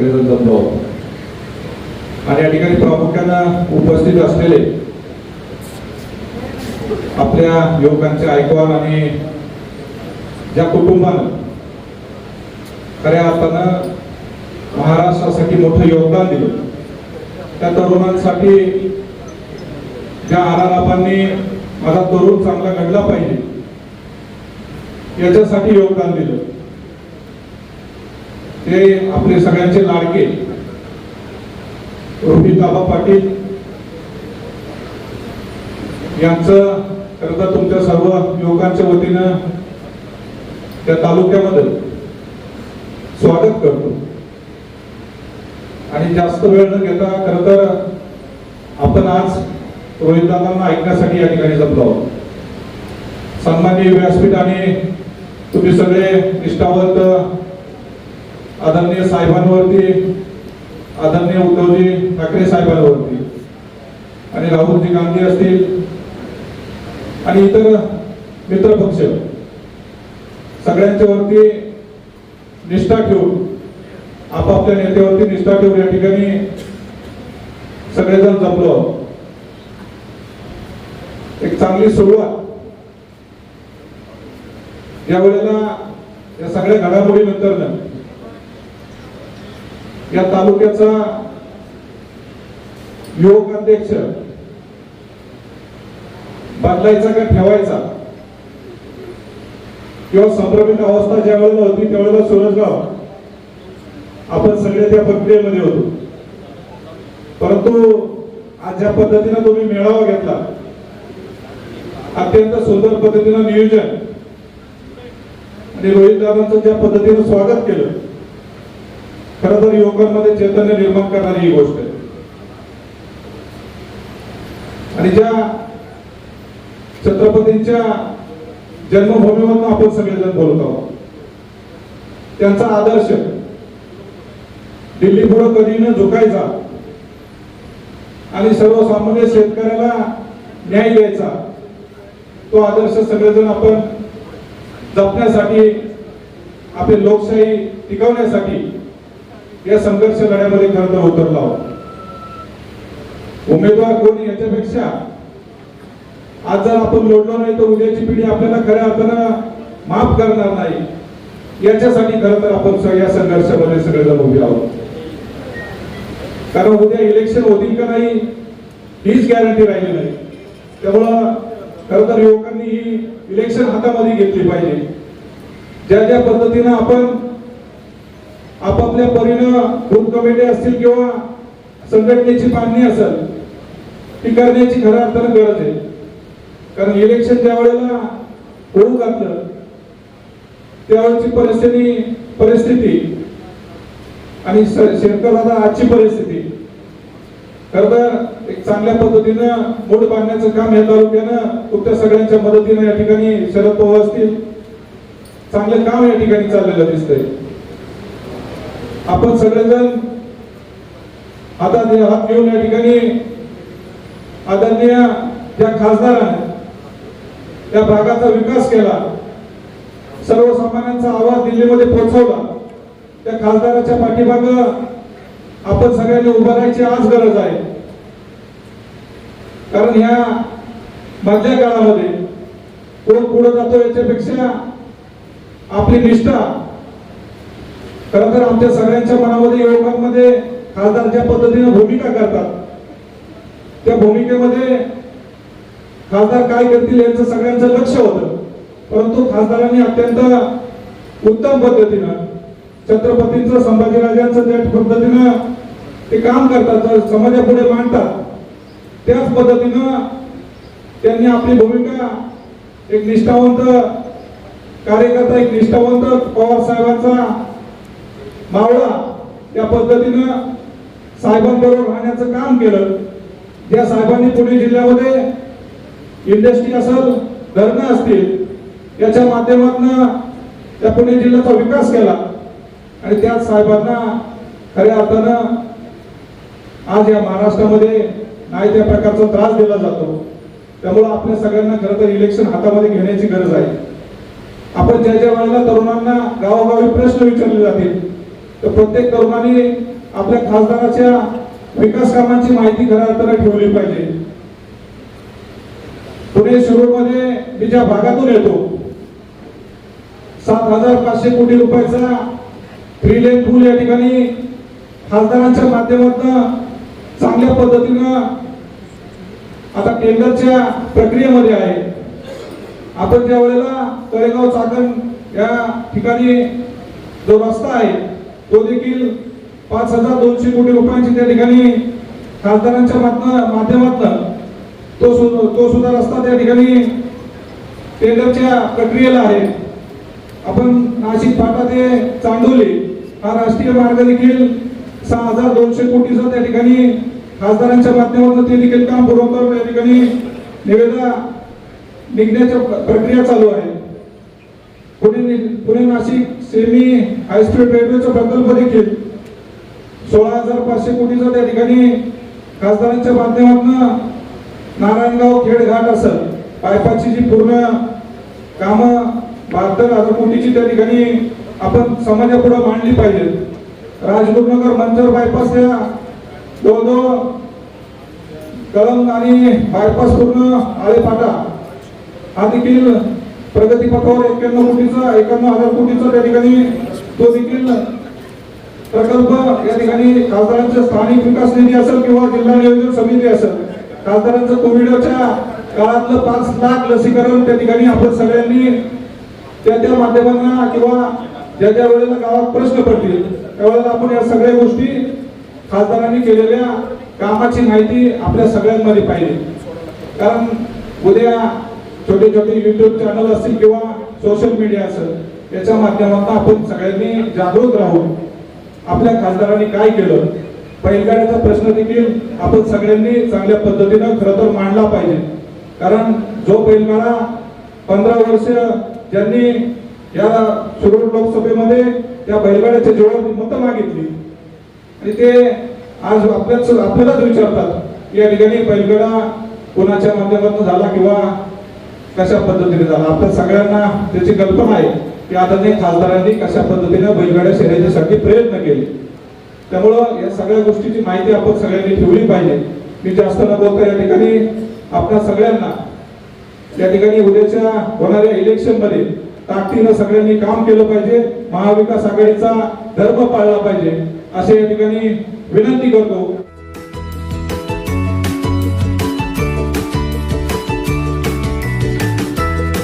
सगळेजण जमलो आहोत. आणि या ठिकाणी प्रामुख्यानं उपस्थित असलेले आपल्या युवकांचे ऐकवाल आणि ज्या कुटुंबानं खऱ्या अर्थानं महाराष्ट्रासाठी मोठं योगदान दिलं त्या तरुणांसाठी ज्या आरारापांनी माझा तरुण चांगला घडला पाहिजे याच्यासाठी योगदान दिलं ते आपले सगळ्यांचे लाडके. रोहित पाटील. यांचं करता तुमच्या सर्व युवकांच्या वतीनं त्या तालुक्यामध्ये स्वागत करतो. आणि जास्त वेळ न घेता खर तर आपण आज रोहितदादांना ऐकण्यासाठी या ठिकाणी जमलो आहोत. सन्माननीय व्यासपीठ आणि तुम्ही सगळे निष्ठावंत आदरणीय साहेबांवरती आदरणीय उद्धवजी ठाकरे साहेबांवरती. आणि राहुलजी गांधी असतील आणि इतर मित्रपक्ष. सगळ्यांच्या वरती निष्ठा ठेवून आपापल्या नेत्यावरती निष्ठा ठेवून या ठिकाणी सगळेजण जमलो एक चांगली सुरुवात. या वेळेला या सगळ्या घडामोडी नंतर या तालुक्याचा युवक अध्यक्ष बदलायचा का ठेवायचा? किंवा संभ्रमित अवस्था ज्या वेळेला होती त्यावेळेला सुरजगाव आपण सगळे त्या प्रक्रियेमध्ये होतो. परंतु आज ज्या पद्धतीनं तुम्ही मेळावा घेतला अत्यंत सुंदर पद्धतीनं नियोजन आणि रोहित दादांचं ज्या पद्धतीनं स्वागत केलं खरं तर युवकांमध्ये चैतन्य निर्माण करणारी ही गोष्ट आहे. आणि ज्या छत्रपतींच्या जन्मभूमीवरून आपण सगळेजण बोलत आहोत त्यांचा आदर्श दिल्ली पुढे कधी न झुकायचा आणि सर्वसामान्य शेतकऱ्याला न्याय द्यायचा तो आदर्श सगळेजण आपण जपण्यासाठी आपली लोकशाही टिकवण्यासाठी या संघर्ष लढ्यामध्ये खरं तर उतरला होता. उमेदवार कोणी याच्यापेक्षा? आज जर आपण लढलो नाही तर उद्याची पिढी आपल्याला खऱ्या अर्थानं माफ करणार नाही. याच्यासाठी खरं तर आपण या संघर्षामध्ये सगळेजण उभे आहोत. कारण उद्या इलेक्शन होतील का नाही हीच गॅरंटी राहिली नाही. त्यामुळं खरं तर युवकांनी ही इलेक्शन हातामध्ये घेतली पाहिजे. ज्या ज्या पद्धतीनं आपण आपापल्या परीनं ग्रुप कमिटी असतील किंवा संघटनेची बांधणी असेल ती करण्याची खऱ्या अर्थानं गरज आहे. कारण इलेक्शन ज्या वेळेला होऊ घातलं त्यावेळेची परिस्थिती परिस्थिती आणि शेतकर आता आजची परिस्थिती. खरं तर एक चांगल्या पद्धतीनं मूड बांधण्याचं काम या तालुक्यानं तुमच्या सगळ्यांच्या मदतीनं या ठिकाणी शरद पवार असतील. चांगलं काम या ठिकाणी चाललेलं दिसतंय. आपण सगळेजण हातात हात घेऊन या ठिकाणी आदरणीय त्या खासदाराने त्या भागाचा विकास केला सर्वसामान्यांचा आवाज दिल्लीमध्ये पोहोचवला त्या खासदाराच्या पाठीमाग आपण सगळ्यांनी उभं राहायची आज गरज आहे. कारण ह्या मधल्या काळामध्ये कोण पुढे जातो याच्यापेक्षा आपली निष्ठा खर तर आमच्या सगळ्यांच्या मनामध्ये युवकांमध्ये खासदार ज्या पद्धतीने भूमिका करतात. त्या भूमिकेमध्ये खासदार काय करतील यांचं सगळ्यांचं लक्ष होतं. परंतु खासदारांनी अत्यंत उत्तम पद्धतीनं छत्रपतींचं संभाजीराजांचं त्या पद्धतीनं ते काम करतात समाजापुढे मांडतात. त्याच पद्धतीनं त्यांनी आपली भूमिका एक निष्ठावंत कार्यकर्ता एक निष्ठावंत पवार साहेबांचा मावळा या पद्धतीनं साहेबांबरोबर राहण्याचं काम केलं. ज्या साहेबांनी पुणे जिल्ह्यामध्ये इंडस्ट्री असेल धरणं असतील याच्या माध्यमातून त्या पुणे जिल्ह्याचा विकास केला. आणि त्याच साहेबांना खऱ्या अर्थानं आज या महाराष्ट्रामध्ये नाही त्या प्रकारचा त्रास दिला जातो. त्यामुळं आपल्या सगळ्यांना खरं तर इलेक्शन हातामध्ये घेण्याची गरज आहे. आपण ज्या ज्या वेळेला तरुणांना गावोगावी प्रश्न विचारले जातील तर प्रत्येक तरुणाने आपल्या खासदाराच्या विकास कामांची माहिती खऱ्या अर्थाने ठेवली पाहिजे. पुणे शिरूरमध्ये मी ज्या भागातून येतो सात हजार पाचशे कोटी रुपयाचा थ्री लेन पूल या ठिकाणी खासदारांच्या माध्यमातून चांगल्या पद्धतीनं आता टेंडरच्या प्रक्रियेमध्ये आहे. आपण ज्या वेळेला तळेगाव चाकण या ठिकाणी जो रस्ता आहे तो देखील पाच हजार दोनशे कोटी रुपयांची त्या ठिकाणी खासदारांच्या माध्यमातून तो सु- तो सुद्धा रस्ता त्या ठिकाणी टेंडरच्या प्रक्रियेला आहे. आपण नाशिक फाटा ते चांदोली हा राष्ट्रीय मार्ग देखील सहा हजार दोनशे कोटीचा त्या ठिकाणी खासदारांच्या माध्यमातून ते देखील काम बरोबर त्या ठिकाणी निवेदा निघण्याच्या प्रक्रिया चालू आहे. Pune Pune Nashik semi high speed रेल्वेचा प्रकल्प देखील सोळा हजार पाचशे कोटीचा त्या ठिकाणी खासदारांच्या माध्यमातून नारायणगाव खेडघाट असेल पायपाची जी पूर्ण कामं बहात्तर हजार कोटीची त्या ठिकाणी आपण समाजापुढे मांडली पाहिजेत राजगुरुनगर मंजर बायपास या जवळजवळ कळंब आणि बायपास पूर्ण आळेपाटा. हा देखील प्रगतीपथावर एक्क्याण्णव कोटीचा एक्याण्णव हजार कोटीचा त्या ठिकाणी तो देखील प्रकल्प या ठिकाणी खासदारांचा स्थानिक विकास निधी असेल किंवा जिल्हा नियोजन समिती असेल खासदारांचं कोविडच्या काळातलं पाच लाख लसीकरण त्या ठिकाणी आपण सगळ्यांनी त्या त्या माध्यमांना किंवा ज्या ज्या वेळेला गावात प्रश्न पडतील त्यावेळेला आपण या सगळ्या गोष्टी खासदारांनी केलेल्या कामाची माहिती आपल्या सगळ्यांमध्ये पाहिजे कारण उद्या छोटे छोटे युट्यूब चॅनल असतील किंवा सोशल मीडिया असेल याच्या माध्यमातून आपण सगळ्यांनी जागृत राहून आपल्या खासदारांनी काय केलं बैलगाड्याचा प्रश्न देखील आपण सगळ्यांनी चांगल्या पद्धतीनं खरं तर मांडला पाहिजे. कारण जो बैलगाडा पंधरा वर्ष ज्यांनी या शिरूर लोकसभेमध्ये त्या बैलगाड्याच्या जोरात मतं मागितली आणि ते आज आपल्याच आपल्यालाच विचारतात की या ठिकाणी बैलगाडा कोणाच्या माध्यमातून झाला किंवा कशा पद्धतीने झाला? आपल्या सगळ्यांना त्याची कल्पना आहे की आदरणीय खासदारांनी कशा पद्धतीने बैलगाड्या शर्यतीसाठी प्रयत्न केले. त्यामुळं या सगळ्या गोष्टीची माहिती आपण सगळ्यांनी ठेवली पाहिजे. मी जास्त न बोलता या ठिकाणी आपल्या सगळ्यांना या ठिकाणी उद्याच्या होणाऱ्या इलेक्शनमध्ये ताकदीनं सगळ्यांनी काम केलं पाहिजे महाविकास आघाडीचा धर्म पाळला पाहिजे असे या ठिकाणी विनंती करतो.